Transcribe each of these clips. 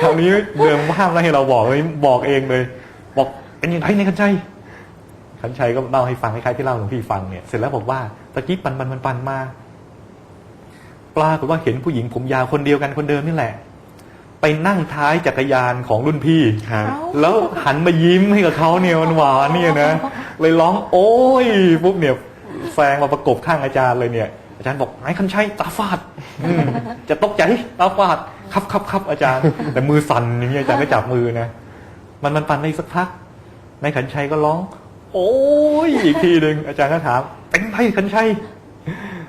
คราวนี้เดิมห้ามแล้วให้เราบอกเลยบอกเองเลย บอกเป็นยังไงในขันชัยขันชัยก็เล่าให้ฟังคล้ายๆที่เล่าหลวงพี่ฟังเนี่ยเสร็จแล้วบอกว่าตะกี้ปันปันปันปันมาปรากฏว่าเห็นผู้หญิงผมยาวคนเดียวกันคนเดิมนี่แหละ ไปนั่งท้ายจักรยานของรุ่นพี่ครับแล้วหันมายิ้มให้กับเขาเนี่ยหวานๆเนี่ยนะเลยร้องโอ้ยปุ๊บเนี่ยแซงมาประกบข้างอาจารย์เลยเนี่ย อาจารย์บอกนายคันชัยตาฟาดอืมจะตกใจตาฟาด ครับครับครับอาจารย์ แต่มือสั่นอย่างเงี้ยอาจารย์ก็จับมือนะมันมันปันไปสักพักนายขันชัยก็ร้อง โอ้ยอีกทีหนึ่งอาจารย์ก็ถามเป็นไงขันชัย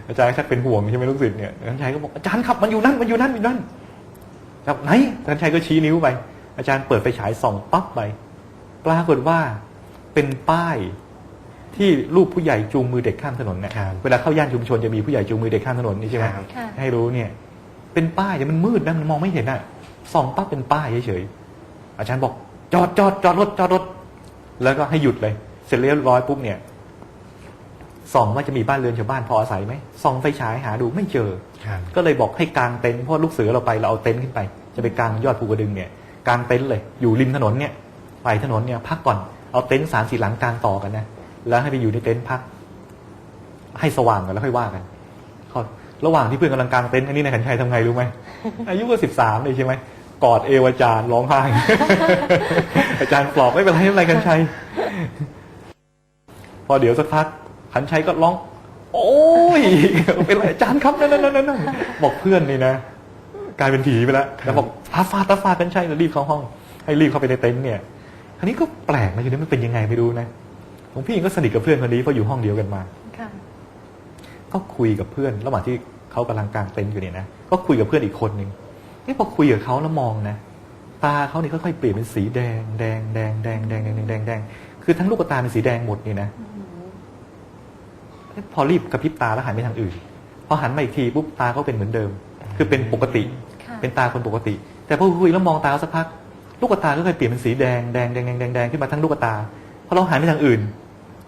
อาจารย์ชักเป็นห่วงใช่ไหมลูกศิษย์เนี่ยขันชัยก็บอกอาจารย์ครับมันอยู่นั่นมันอยู่นั่นมันอยู่นั่นครับไหนอาจารย์ชัยก็ชี้นิ้วไป อาจารย์เปิดไฟฉายส่องปั๊บไปปรากฏว่าเป็นป้ายที่รูปผู้ใหญ่จูงมือเด็กข้ามถนนเนี่ยครับเวลาเข้าย่านชุมชนจะมีผู้ใหญ่จูงมือเด็กข้ามถนนนี่ใช่ไหมครับค่ะให้รู้เนี่ย เป็นป้ายแต่มันมืดนะมันมองไม่เห็นอะส่องปั๊บเป็นป้ายเฉยๆอาจารย์บอก จอดจอดจอดรถจอดรถ แล้วก็ให้หยุดเลย เสร็จเรียบร้อยปุ๊บเนี่ยส่องว่าจะมีบ้านเรือนชาวบ้านพออาศัยไหมส่องไฟฉายหาดูไม่เจอครับก็เลยบอกให้กางเต็นท์เพราะลูกเสือเราไปเราเอาเต็นท์ขึ้นไป จะไปกางยอดภูกระดึงเนี่ยกางเต็นท์เลยอยู่ริมถนนเนี่ยไปถนนเนี่ยพักก่อนเอาเต็นท์สามสี่หลังกางต่อกันนะแล้วให้ไปอยู่ในเต็นท์พัก ให้สว่างก่อนแล้วค่อยว่ากันเขา ระหว่างที่เพื่อนกำลังกางเต็นท์อันนี้นายขันชัยทำไงรู้ไหมอายุก็สิบสามเลยใช่ไหมกอดเอวอาจารย์ร้องไห้ อาจารย์ปลอบไม่เป็นไรไม่เป็นไรขันชัย พอเดี๋ยวสักพักขันชัยก็ร้อง โอ้ยเป็นไรอาจารย์ครับนั่นนั่นนั่นนั่นบอกเพื่อนนี่นะกลายเป็นผีไปแล้วแล้วบอกตาฟาดตาฟาดกันใช่แล้วรีบเข้าห้อง ให้รีบเข้าไปในเต็นท์เนี่ยอันนี้ก็แปลกนะอยู่นี่มันเป็นยังไงไม่รู้นะหลวงพี่เองก็สนิทกับเพื่อนคนนี้เพราะอยู่ห้องเดียวกันมาค่ะ ก็คุยกับเพื่อน ระหว่างที่เขากำลังกางเต็นท์อยู่เนี่ยนะก็คุยกับเพื่อนอีกคนหนึ่งเอ๊ะพอคุยกับเขาแล้วมองนะตาเขาเนี่ยค่อยๆเปลี่ยนเป็นสีแดงแดงแดงแดงแดงแดงแดงแดงคือทั้งลูกตาเป็นสีแดงหมดนี่นะพอรีบกระพริบตาแล้วหันไปทางอื่น พอหันมาอีกทีปุ๊บตาเขาเป็นเหมือนเดิม คือเป็นปกติ เป็นตาคนปกติ แต่พอคุยแล้วมองตาสักพัก ลูกตาก็เคยเปลี่ยนเป็นสีแดงแดงแดงแดงแดงแดงขึ้นมาทั้งลูกตาพอเราหันไปทางอื่น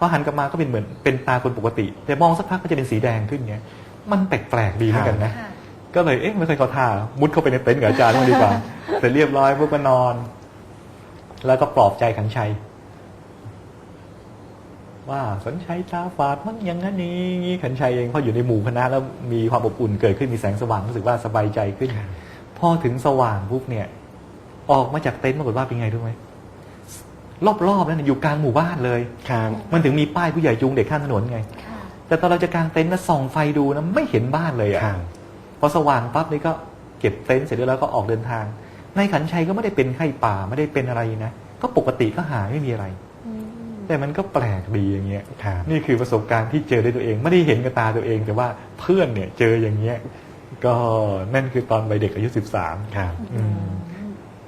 พอหันกลับมาก็เป็นเหมือนเป็นตาคนปกติ แต่มองสักพักก็จะเป็นสีแดงขึ้นเงี้ยมันแปลกๆดีเหมือนกันนะค่ะก็เลยเอ๊ะไม่เคยเขาท่ามุดเข้าไปในเต็นท์กับอาจารย์มันดีกว่าเสร็จเรียบร้อยปุ๊บก็นอน แล้วก็ปลอบใจขันชัยว่าสันชัยตาฝาดมั้งอย่างนั้นนี้งี้ขันชัยเองพออยู่ในหมู่คณะแล้วมีความอบอุ่นเกิดขึ้นมีแสงสว่างรู้สึกว่าสบายใจขึ้น พอถึงสว่างปุ๊บเนี่ย ออกมาจากเต็นท์ปรากฏว่าเป็นไงรู้ไหม รอบๆนั้นนะอยู่กลางหมู่บ้านเลยครับมันถึงมีป้ายผู้ใหญ่จูงเด็กข้ามถนนไง ค่ะแต่ตอนเราจะกางเต็นท์นะส่องไฟดูนะไม่เห็นบ้านเลยอะครับพอสว่างปั๊บนี่ก็เก็บเต็นท์เสร็จแล้วก็ออกเดินทางในขันชัยก็ไม่ได้เป็นไข้ป่าไม่ได้เป็นอะไรนะ ก็ปกติก็หายไม่มีอะไร อืมแต่มันก็แปลกดีอย่างเงี้ย ครับนี่คือประสบการณ์ที่เจอด้วยตัวเองไม่ได้เห็นกับตาตัวเอง แต่ว่าเพื่อนเนี่ยเจออย่างเงี้ยก็นั่นคือตอนวัยเด็กอายุสิบสามครับอืม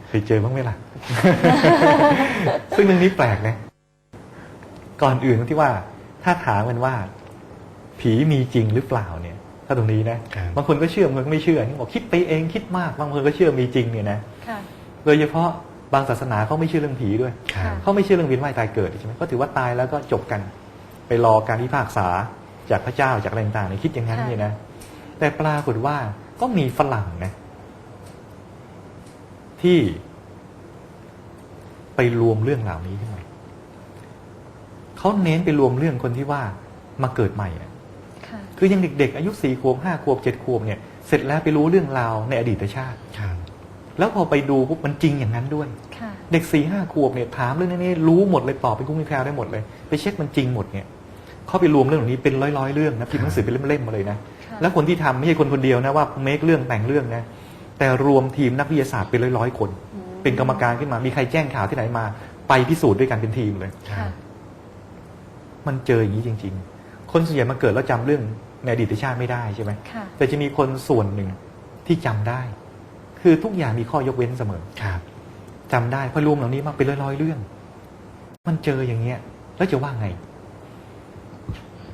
เคยเจอบ้างไหมล่ะ ซึ่งเรื่องนี้แปลกนะ ก่อนอื่นที่ว่า ถ้าถามกันว่า ผีมีจริงหรือเปล่าเนี่ย ถ้าตรงนี้นะครับบางคนก็เชื่อบางคนก็ไม่เชื่อที่บอกคิดไปเองคิดมาก บางคนก็เชื่อมีจริงเนี่ยนะค่ะโดยเฉพาะบางศาสนาเขาไม่เชื่อเรื่องผีด้วยครับเขาไม่เชื่อเรื่องเวียนว่ายตายเกิดใช่ไหมก็ถือว่าตายแล้วก็จบกัน ไปรอการพิพากษาจากพระเจ้าจากอะไรต่างๆเนี่ยคิดอย่างนั้นค่ะเนี่ยนะ แต่ปรากฏว่าก็มีฝรั่งนะ ที่ ไปรวมเรื่องเหล่านี้ขึ้นมาเขาเน้นไปรวมเรื่องคนที่ว่ามาเกิดใหม่อะค่ะคือยังเด็กๆ อายุสี่ขวบห้าขวบเจ็ดขวบเนี่ยเสร็จแล้วไปรู้เรื่องราวในอดีตชาติครับแล้วพอไปดูปุ๊บมันจริงอย่างนั้นด้วยค่ะเด็กสี่ห้าขวบเนี่ยถามเรื่องนี้รู้หมดเลยตอบเป็นกุ้งเป็นแพรวได้หมดเลย ไปเช็คมันจริงหมดเนี่ยเขาไปรวมเรื่องเหล่านี้เป็นร้อยๆเรื่องนะพิมพ์หนังสือเป็นเล่มๆมาเลยนะค่ะแล้วคนที่ทำไม่ใช่คนคนเดียวนะว่าเมคเรื่องแต่งเรื่องนะแต่รวมทีมนักวิทยาศาสตร์เป็นร้อยๆคนอืม เป็นกรรมการขึ้นมา มีใครแจ้งข่าวที่ไหนมา ไปพิสูจน์ด้วยกันเป็นทีมเลย ค่ะ มันเจออย่างนี้จริง ๆ คนส่วนใหญ่มาเกิดแล้วจำเรื่องในอดีตชาติไม่ได้ใช่ไหม ค่ะ แต่จะมีคนส่วนหนึ่งที่จำได้ คือทุกอย่างมีข้อยกเว้นเสมอครับ จำได้เพราะรวมเหล่านี้มาเป็นร้อยๆเรื่อง มันเจออย่างเงี้ย แล้วจะว่าไง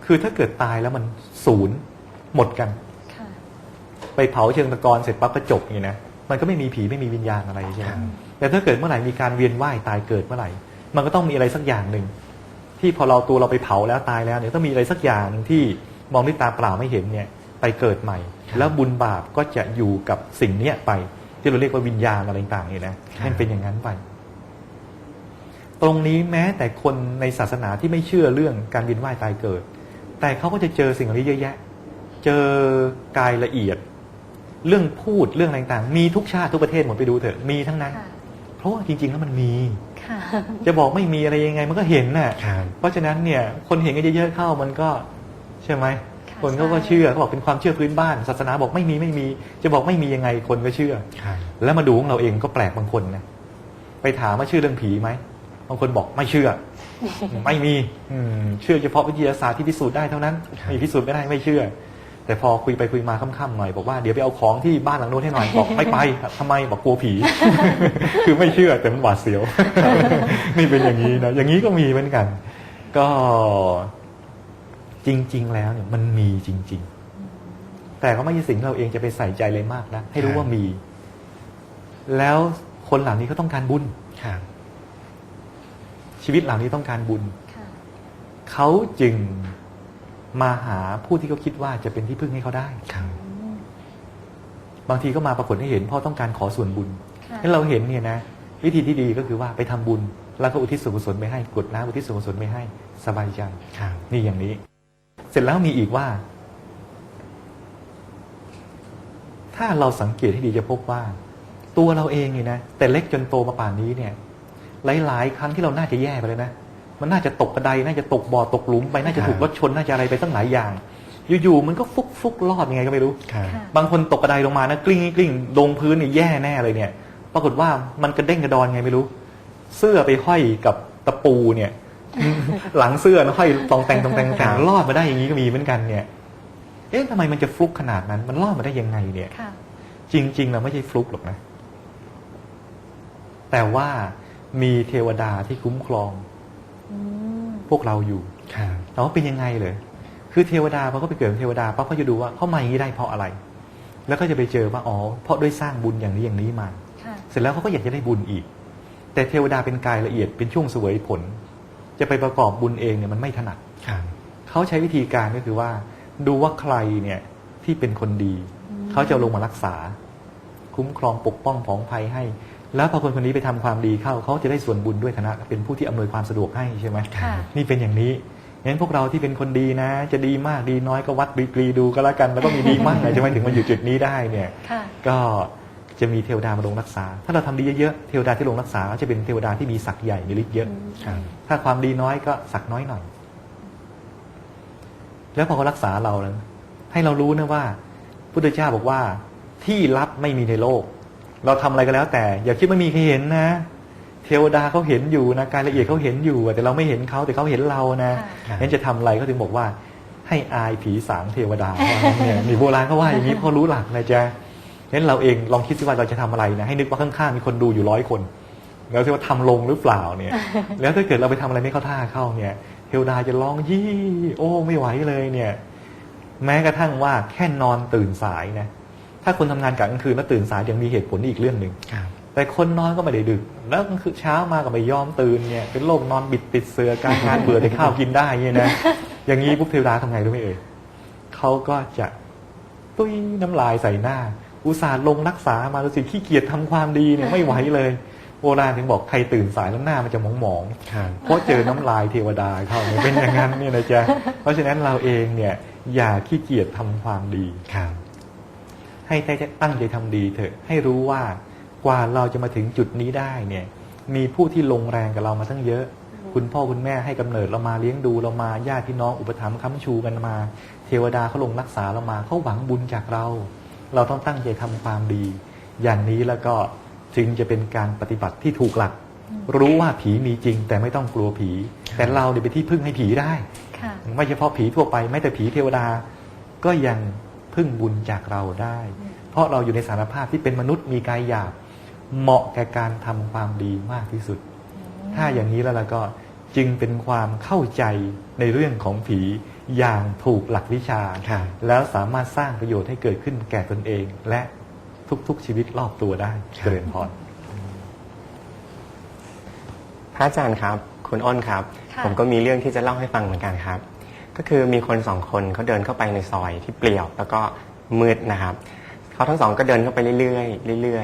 คือถ้าเกิดตายแล้วมันศูนย์หมดกัน ค่ะ ไปเผาเชิงตะกอนเสร็จปั๊บก็จบอย่างนี้นะ มันก็ไม่มีผีไม่มีวิญญาณอะไรใช่ไหมครับแต่ถ้าเกิดเมื่อไหร่มีการเวียนว่ายตายเกิดเมื่อไหร่ มันก็ต้องมีอะไรสักอย่างหนึ่งที่พอเราตัวเราไปเผาแล้วตายแล้วเนี่ยต้องมีอะไรสักอย่างหนึ่งที่มองด้วยตาเปล่าไม่เห็นเนี่ยไปเกิดใหม่ แล้วบุญบาปก็จะอยู่กับสิ่งเนี้ยไป ที่เราเรียกว่าวิญญาณอะไรต่างๆนี่นะครับให้มันเป็นอย่างนั้นไป ตรงนี้แม้แต่คนในศาสนาที่ไม่เชื่อเรื่องการเวียนว่ายตายเกิด แต่เขาก็จะเจอสิ่งเหล่านี้เยอะแยะ เจอกายละเอียด เรื่องพูดเรื่องอะไรต่างๆมีทุกชาติทุกประเทศหมดไปดูเถอะมีทั้งนั้น ค่ะเพราะว่าจริง ๆ แล้วมันมี ค่ะ จะบอกไม่มีอะไรยังไงมันก็เห็นน่ะ ครับเพราะฉะนั้นเนี่ยคนเห็นกันเยอะๆเข้ามันก็ใช่ไหมค่ะคนเขาก็ใช่เชื่อเขาบอกเป็นความเชื่อพื้นบ้าน ศาสนาบอกไม่มีไม่มี จะบอกไม่มียังไงคนก็เชื่อ ครับ แล้วมาดูของเราเองก็แปลกบางคนนะไปถามว่าเชื่อเรื่องผีไหมบางคนบอกไม่เชื่อ ไม่มีอืมเชื่อเฉพาะวิทยาศาสตร์ที่พิสูจน์ได้เท่านั้นไม่พิสูจน์ไม่ได้ไม่เชื่อ แต่พอคุยไปคุยมาค่ำๆหน่อยบอกว่าเดี๋ยวไปเอาของที่บ้านหลังโน้นให้หน่อยบอกไม่ไปทำไมบอกกลัวผี คือไม่เชื่อแต่มันหวาดเสียว นี่เป็นอย่างนี้นะอย่างนี้ก็มีเหมือนกัน ก็จริง ๆ แล้วเนี่ยมันมีจริง ๆ แต่ก็ไม่ใช่สิ่งที่เราเองจะไปใส่ใจเลยมากนะให้รู้ว่ามี แล้วคนเหล่านี้เขาต้องการบุญครับชีวิตเหล่านี้ต้องการบุญค่ะเขาจึง มาหาผู้ที่เขาคิดว่าจะเป็นที่พึ่งให้เขาได้ครับอืมบางทีก็มาปรากฏให้เห็นเพราะต้องการขอส่วนบุญค่ะให้เราเห็นเนี่ยนะ วิธีที่ดีก็คือว่าไปทำบุญ แล้วก็อุทิศส่วนกุศลไปให้กดน้ำอุทิศส่วนกุศลไปให้สบายใจครับนี่อย่างนี้ เสร็จแล้วมีอีกว่า ถ้าเราสังเกตให้ดีจะพบว่า ตัวเราเองเนี่ยนะแต่เล็กจนโตมาป่านนี้เนี่ย หลาย ๆ ครั้งที่เราน่าจะแย่ไปเลยนะ มันน่าจะตกกระไดน่าจะตกบ่อตกหลุมไปน่าจะถูกรถชนน่าจะอะไรไปตั้งหลายอย่าง อยู่ๆมันก็ฟุกฟุกๆรอดยังไงก็ไม่รู้ครับค่ะบางคนตกกระไดลงมานะกลิ้งกลิ้งลงพื้นเนี่ยแย่แน่เลยเนี่ย ปรากฏว่ามันกระเด้งกระดอนไงไม่รู้ เสื้อไปห้อยกับตะปูเนี่ย หลังเสื้อนะห้อยตองแตงตองแตงตองแตงรอดมาได้อย่างนี้ก็มีเหมือนกันเนี่ย เอ๊ะทำไมมันจะฟลุกขนาดนั้น มันรอดมาได้ยังไงเนี่ยค่ะจริงๆเราไม่ใช่ฟลุกหรอกนะ แต่ว่ามีเทวดาที่คุ้มครองอืม พวกเราอยู่ครับแต่ว่าเป็นยังไงเลยคือเทวดาพอเขาไปเกิดเป็นเทวดาปั๊บเขาจะดูว่าเขามาอย่างนี้ได้เพราะอะไร แล้วก็จะไปเจอว่าอ๋อเพราะด้วยสร้างบุญอย่างนี้อย่างนี้มาค่ะเสร็จแล้วเขาก็อยากจะได้บุญอีก แต่เทวดาเป็นกายละเอียดเป็นช่วงเสวยผล จะไปประกอบบุญเองเนี่ยมันไม่ถนัดครับเขาใช้วิธีการก็คือว่า ดูว่าใครเนี่ยที่เป็นคนดีอืมเขาจะลงมารักษา คุ้มครองปกป้องผองภัยให้ แล้วพอคนคนนี้ไปทำความดีเข้าเขาจะได้ส่วนบุญด้วยฐานะเป็นผู้ที่อำนวยความสะดวกให้ใช่ไหมค่ะนี่เป็นอย่างนี้งั้นพวกเราที่เป็นคนดีนะ จะดีมากดีน้อยก็วัดดีกรีดูก็แล้วกันแล้วก็มีดีมากใช่ไหมถึงมาอยู่จุดนี้ได้เนี่ยค่ะก็จะมีเทวดามาลงรักษา ถ้าเราทำดีเยอะๆเทวดาที่ลงรักษาจะเป็นเทวดาที่มีศักย์ใหญ่มีฤทธิ์เยอะครับถ้าความดีน้อยก็ศักย์น้อยหน่อย แล้วพอเขารักษาเราแล้วให้เรารู้นะว่าพุทธเจ้าบอกว่าที่ลับไม่มีในโลก เราทำอะไรก็แล้ว แต่ อย่าคิดไม่มีใครเห็นนะ เทวดาเขาเห็นอยู่นะการละเอียดเขาเห็นอยู่ แต่เราไม่เห็นเขาแต่เขาเห็นเรานะค่ะงั้นจะทำอะไรก็ถึงบอกว่า ให้อายผีสางเทวดาว่างั้นเนี่ยมีโบราณเขาว่าอย่างนี้เพราะรู้หลักนะจ๊ะงั้นเราเองลองคิดสิว่าเราจะทำอะไรนะให้นึกว่าข้างๆมีคนดูอยู่ร้อยคนแล้วคิดว่าทำลงหรือเปล่าเนี่ย แล้วถ้าเกิดเราไปทำอะไรไม่เข้าท่าเข้าเนี่ย เทวดาจะร้องยี่ โอ้ไม่ไหวเลยเนี่ย แม้กระทั่งว่าแค่นอนตื่นสายนะ ถ้าคนทำงานกะกลางคืนแล้วตื่นสายยังมีเหตุผลอีกเรื่องหนึ่งครับแต่คนนอนก็ไม่ได้ดึก แล้วกลางคือเช้ามาก็ไม่ยอมตื่นเนี่ยเป็นโรคนอนบิดติดเสือการงานเบื่อแต่ข้าวกินได้เนี่ยนะอย่างนี้ปุ๊บเทวดาทำไงรู้ไหมเอ่ยเขาก็จะตุ้ยน้ำลายใส่หน้า อุตส่าห์ลงรักษามาแล้วสิขี้เกียจทำความดีเนี่ยไม่ไหวเลยโบราณถึงบอกใครตื่นสายแล้วหน้ามันจะหมองๆครับเพราะเจอน้ำลายเทวดาเข้าเนี่ยเป็นอย่างนั้นเนี่ยนะจ๊ะเพราะฉะนั้นเราเองเนี่ยอย่าขี้เกียจทำความดีครับ ให้ตั้งใจทำดีเถอะ ให้รู้ว่ากว่าเราจะมาถึงจุดนี้ได้เนี่ย มีผู้ที่ลงแรงกับเรามาตั้งเยอะ คุณพ่อคุณแม่ให้กำเนิดเรามาเลี้ยงดูเรามาญาติพี่น้องอุปถัมภ์ค้ำชูกันมา เทวดาเขาลงรักษาเรามาเขาหวังบุญจากเรา เราต้องตั้งใจทำความดี อย่างนี้แล้วก็จึงจะเป็นการปฏิบัติที่ถูกหลัก รู้ว่าผีมีจริง แต่ไม่ต้องกลัวผี แต่เราเนี่ยเป็นที่พึ่งให้ผีได้ค่ะไม่เฉพาะผีทั่วไปแม้แต่ผีเทวดาก็ยัง พึ่งบุญจากเราได้ เพราะเราอยู่ในสารภาพที่เป็นมนุษย์มีกายหยาบ เหมาะแก่การทำความดีมากที่สุด ถ้าอย่างนี้แล้วเราก็จึงเป็นความเข้าใจในเรื่องของผีอย่างถูกหลักวิชาครับแล้วสามารถสร้างประโยชน์ให้เกิดขึ้นแก่ตนเอง และทุกๆชีวิตรอบตัวได้ครับเจริญพรพระอาจารย์ครับ คุณอ้นครับค่ะผมก็มีเรื่องที่จะเล่าให้ฟังเหมือนกันครับ ก็คือมีคนสองคนเขาเดินเข้าไปในซอยที่เปลี่ยว แล้วก็มืดนะครับเขาทั้งสองก็เดินเข้าไปเรื่อยๆเรื่อย